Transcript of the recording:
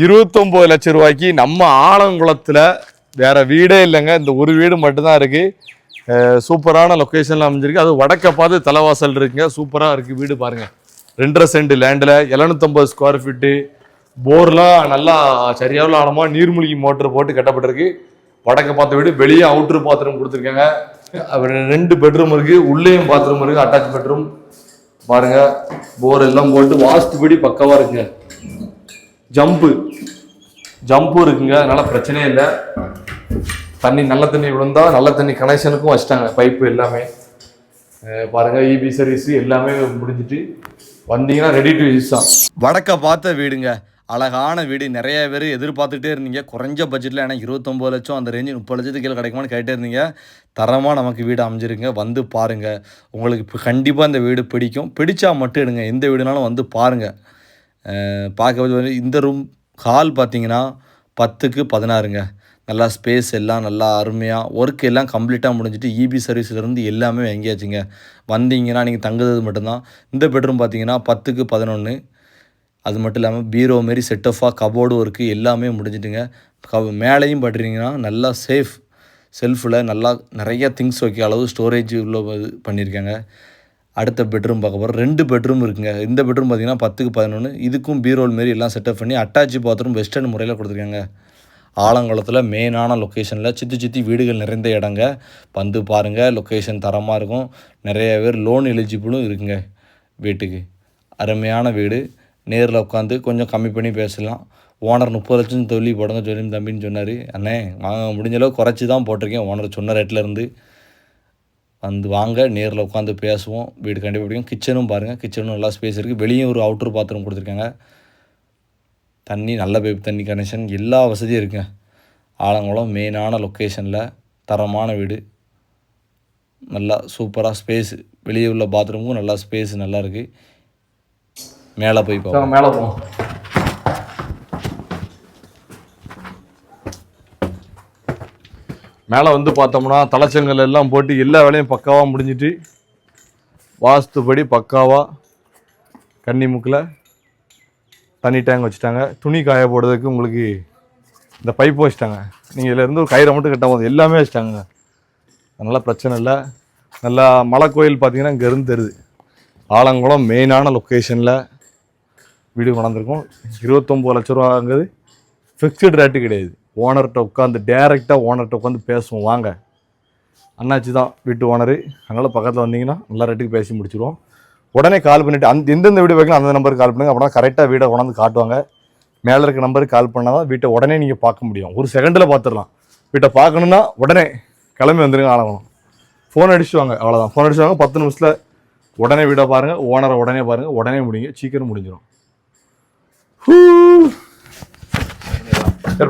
இருபத்தொம்போது லட்சம் ரூபாய்க்கு நம்ம ஆலங்குளத்தில் வேறு வீடே இல்லைங்க. இந்த ஒரு வீடு மட்டும்தான் இருக்குது சூப்பரான லொக்கேஷனில் அமைஞ்சிருக்கு. அது வடக்க பார்த்து தலைவாசல் இருக்குங்க. சூப்பராக இருக்குது வீடு பாருங்கள் ரெண்டரை சென்ட் லேண்டில் எழுநூத்தம்பது ஸ்கொயர் ஃபீட்டு போர்லாம் நல்லா சரியான ஆழமாக நீர்மூழ்கி மோட்டர் போட்டு கட்டப்பட்டிருக்கு. வடக்க பார்த்த வீடு வெளியே அவுட்ரு பாத்ரூம் கொடுத்துருக்காங்க. அப்புறம் ரெண்டு பெட்ரூம் இருக்குது உள்ளேயும் பாத்ரூம் இருக்குது அட்டாச் பெட்ரூம் பாருங்க. போர் எல்லாம் போட்டு வாஸ்துபடி பக்கவாக இருக்குங்க. ஜம்பு. ஜம்பு இருக்குங்க அதனால பிரச்சனையே இல்லை. தண்ணி நல்ல தண்ணி விழுந்தா நல்ல தண்ணி கனெக்ஷனுக்கும் வச்சிட்டாங்க பைப்பு எல்லாமே. பாருங்கள் பாருங்க இபி சர்வீஸ் எல்லாமே முடிஞ்சிட்டு வந்தீங்கன்னா ரெடி டு யூஸ் தான் வடக்க பார்த்த வீடுங்க. அழகான வீடு. நிறைய பேர் எதிர்பார்த்துட்டே இருந்தீங்க. குறைஞ்ச பட்ஜெட்டில் ஏன்னா இருபத்தொம்பது லட்சம் அந்த ரேஞ்சு முப்பது லட்சத்துக்கு கீழே கிடைக்குமான்னு கேட்டே இருந்தீங்க. தரமாக நமக்கு வீடு அமைஞ்சிருங்க வந்து பாருங்கள் உங்களுக்கு இப்போ கண்டிப்பாக இந்த வீடு பிடிக்கும். பிடிச்சா மட்டும் எடுங்க. எந்த வீடுனாலும் வந்து பாருங்கள் பார்க்க வந்து இந்த ரூம் ஹால் பார்த்தீங்கன்னா பத்துக்கு பதினாறுங்க. நல்லா ஸ்பேஸ் எல்லாம் நல்லா அருமையாக ஒர்க் எல்லாம் கம்ப்ளீட்டாக முடிஞ்சிட்டு இபி சர்வீஸ்லேருந்து எல்லாமே வாங்கியாச்சுங்க. வந்தீங்கன்னா நீங்கள் தங்குறது மட்டும்தான். இந்த பெட்ரூம் பார்த்தீங்கன்னா பத்துக்கு பதினொன்று அது மட்டும் இல்லாமல் பீரோ மாரி செட்டஃபாக கபோர்டு ஒர்க்கு எல்லாமே முடிஞ்சிட்டுங்க. கவ் மேலேயும் பட்டுறீங்கன்னா நல்லா சேஃப் செல்ஃபில் நல்லா நிறைய திங்ஸ் வைக்க அளவு ஸ்டோரேஜ் உள்ள பண்ணியிருக்காங்க. அடுத்த பெட்ரூம் பார்க்க போகிறோம் ரெண்டு பெட்ரூம் இருக்குங்க. இந்த பெட்ரூம் பார்த்தீங்கன்னா பத்துக்கு பதினொன்று இதுக்கும் பீரோல் மாரி எல்லாம் செட்டப் பண்ணி அட்டாச் பாத்ரூம் வெஸ்டர்ன் முறையில் கொடுத்துருக்காங்க. ஆலங்குளத்தில் மெயினான லொக்கேஷனில் சுற்றி சுற்றி வீடுகள் நிறைந்த இடங்க. வந்து பாருங்கள் லொக்கேஷன் தரமாக இருக்கும். நிறைய பேர் லோன் எலிஜிபிளும் இருக்குங்க வீட்டுக்கு. அருமையான வீடு. நேரில் உட்காந்து கொஞ்சம் கம்மி பண்ணி பேசலாம். ஓனர் முப்பது லட்சம் சொல்லி போடுங்க சொல்லி தம்பின்னு சொன்னார். அண்ணே வாங்க முடிஞ்சளவு குறைச்சி தான் போட்டிருக்கேன். ஓனர் சொன்ன ரேட்டில் இருந்து. வந்து வாங்க நேரில் உட்காந்து பேசுவோம். வீடு கண்டிப்பாக பிடிக்கும். கிச்சனும் பாருங்கள் கிச்சனும் நல்லா ஸ்பேஸ் இருக்குது வெளியும் ஒரு அவுட்டர் பாத்ரூம் கொடுத்துருக்காங்க. தண்ணி நல்ல பைப் தண்ணி கனெக்ஷன் எல்லா வசதியும் இருக்குங்க. ஆலங்குளம் மெயினான லொக்கேஷனில் தரமான வீடு. நல்லா சூப்பராக ஸ்பேஸ் வெளியே உள்ள பாத்ரூமுக்கும் நல்லா ஸ்பேஸ் நல்லா இருக்குது மேலே போய் மேலே போவோம். மேலே வந்து பார்த்தோம்னா தலைச்சங்கள் எல்லாம் போட்டு எல்லா வேலையும் பக்காவாக முடிஞ்சிட்டு வாஸ்துபடி பக்காவாக கன்னி முக்கில் தண்ணி டேங்க் வச்சுட்டாங்க. துணி காய போடுறதுக்கு உங்களுக்கு இந்த பைப் வச்சுட்டாங்க. நீங்கள் இதிலேருந்து ஒரு கயிறை மட்டும் கட்ட போதும். எல்லாமே வச்சுட்டாங்க. அதனால் பிரச்சனை இல்லை. நல்லா மலை கோயில் பார்த்தீங்கன்னா இங்கேருந்து தெருது. தெரியுது ஆலங்குளம் மெயினான லொக்கேஷனில் வீடு கொண்டாந்துருக்கோம் இருபத்தொம்போது லட்ச ரூபாங்கிறது ஃபிக்ஸ்டு ரேட்டு கிடையாது. ஓனர்கிட்ட உட்காந்து டேரெக்டாக ஓனர்கிட்ட உட்காந்து பேசுவோம். வாங்க. அண்ணாச்சி தான் வீட்டு ஓனரு அதனால் பக்கத்தில் வந்தீங்கன்னா நல்ல ரேட்டுக்கு பேசி முடிச்சிடுவோம் உடனே கால் பண்ணிவிட்டு அந்த எந்தெந்த வீடு வைக்கலாம் அந்த நம்பருக்கு கால் பண்ணுங்க. அப்படின்னா கரெக்டாக வீடை கொண்டாந்து காட்டுவாங்க. மேலே இருக்க நம்பருக்கு கால் பண்ணால் தான் வீட்டை உடனே நீங்கள் பார்க்க முடியும். ஒரு செகண்டில் பார்த்துடலாம். வீட்டை பார்க்கணுன்னா உடனே கிளம்பி வந்துடுங்க ஆளணும் ஃபோன் அடிச்சுவாங்க அவ்வளோதான் ஃபோன் அடிச்சுவாங்க பத்து நிமிஷத்தில் உடனே வீடை பாருங்கள் ஓனரை உடனே பாருங்கள் உடனே முடிங்க சீக்கிரம் முடிஞ்சிடும் ஹூ Ser